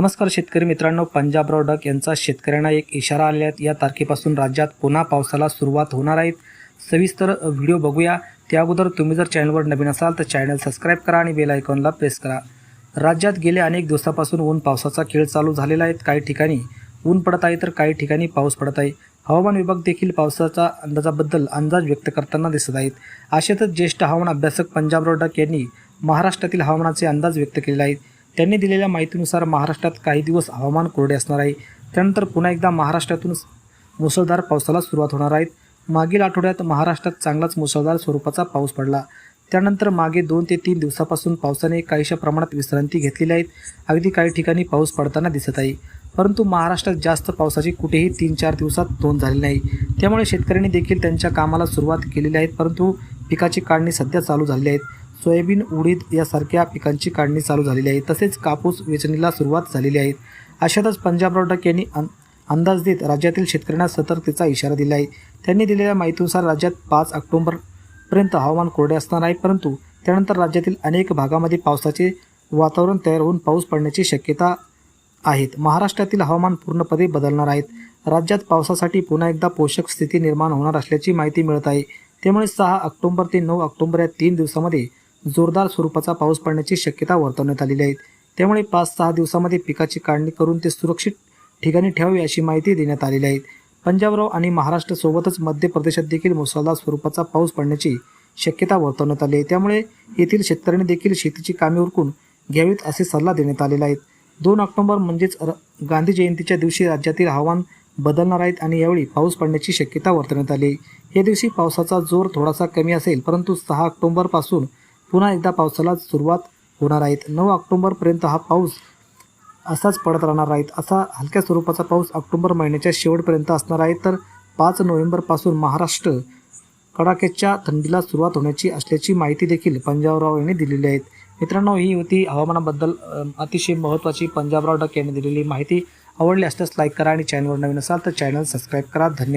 नमस्कार शेतकरी मित्रांनो पंजाबराव डक यांचा शेतकऱ्यांना एक इशारा आलेला या तारखेपासून राज्यात पुन्हा पावसाला सुरुवात होणार आहेत सविस्तर व्हिडिओ बघूया. त्या अगोदर तुम्ही जर चॅनलवर नवीन असाल तर चॅनल सबस्क्राईब करा आणि बेल आयकॉनला प्रेस करा. राज्यात गेल्या अनेक दिवसापासून ऊन पावसाचा खेळ चालू झालेला आहे. काही ठिकाणी ऊन पडत आहे तर काही ठिकाणी पाऊस पडत आहे. हवामान विभाग देखील पावसाच्या अंदाजाबद्दल अंदाज व्यक्त करताना दिसत आहेत. अशातच ज्येष्ठ हवामान अभ्यासक पंजाबराव डक यांनी महाराष्ट्रातील हवामानाचे अंदाज व्यक्त केलेले आहेत. त्यांनी दिलेल्या माहितीनुसार महाराष्ट्रात काही दिवस हवामान कोरडे असणार आहे. त्यानंतर पुन्हा एकदा महाराष्ट्रातून मुसळधार पावसाला सुरुवात होणार आहेत मागील आठवड्यात महाराष्ट्रात चांगलाच मुसळधार स्वरूपाचा पाऊस पडला. त्यानंतर मागे दोन ते तीन दिवसापासून पावसाने काहीशा प्रमाणात विश्रांती घेतलेली आहेत. अगदी काही ठिकाणी पाऊस पडताना दिसत आहे. परंतु महाराष्ट्रात जास्त पावसाची कुठेही तीन चार दिवसात नोंद झाली नाही. त्यामुळे शेतकऱ्यांनी देखील त्यांच्या कामाला सुरुवात केलेली आहे. परंतु पिकाची काढणी सध्या चालू झालेली आहे. सोयाबीन उडीद यासारख्या पिकांची काढणी चालू झालेली आहे. तसेच कापूस वेचणीला सुरुवात झालेली आहे. अशातच पंजाबराव डक यांनी अं अंदाज देत राज्यातील शेतकऱ्यांना सतर्कतेचा इशारा दिला आहे. त्यांनी दिलेल्या माहितीनुसार राज्यात पाच ऑक्टोंबरपर्यंत हवामान कोरडे असणार आहे. परंतु त्यानंतर राज्यातील अनेक भागामध्ये पावसाचे वातावरण तयार होऊन पाऊस पडण्याची शक्यता आहेत. महाराष्ट्रातील हवामान पूर्णपणे बदलणार आहेत राज्यात पावसासाठी पुन्हा एकदा पोषक स्थिती निर्माण होणार असल्याची माहिती मिळत आहे. त्यामुळे सहा ऑक्टोंबर ते नऊ ऑक्टोंबर या तीन दिवसामध्ये जोरदार स्वरूपाचा पाऊस पडण्याची शक्यता वर्तवण्यात आलेली आहे. त्यामुळे पाच सहा दिवसामध्ये पिकाची काढणी करून ते सुरक्षित ठिकाणी ठेवावी अशी माहिती देण्यात आलेली आहे. पंजाबराव आणि महाराष्ट्रासोबतच मध्य प्रदेशात देखील मुसळधार स्वरूपाचा पाऊस पडण्याची शक्यता वर्तवण्यात आली आहे. त्यामुळे येथील शेतकऱ्यांनी देखील शेतीची कामे उरकून घ्यावीत असे सल्ला देण्यात आलेला आहे. दोन ऑक्टोबर म्हणजेच र गांधी जयंतीच्या दिवशी राज्यातील हवामान बदलणार आहेत आणि यावेळी पाऊस पडण्याची शक्यता वर्तवण्यात आली या दिवशी पावसाचा जोर थोडासा कमी असेल परंतु सहा ऑक्टोबरपासून पुन्हा एकदा पावसाला सुरुवात होणार आहेत नऊ ऑक्टोबरपर्यंत हा पाऊस असाच पडत राहणार आहेत असा हलक्या स्वरूपाचा पाऊस ऑक्टोबर महिन्याच्या शेवटपर्यंत असणार आहे. तर पाच नोव्हेंबरपासून महाराष्ट्र कडाक्याच्या थंडीला सुरुवात होण्याची असल्याची माहिती देखील पंजाबराव यांनी दिलेली आहे. मित्रांनो ही होती हवामानाबद्दल अतिशय महत्त्वाची पंजाबराव डक यांनी दिलेली माहिती. आवडली असल्यास लाईक करा आणि चॅनलवर नवीन असाल तर चॅनल सबस्क्राईब करा. धन्यवाद.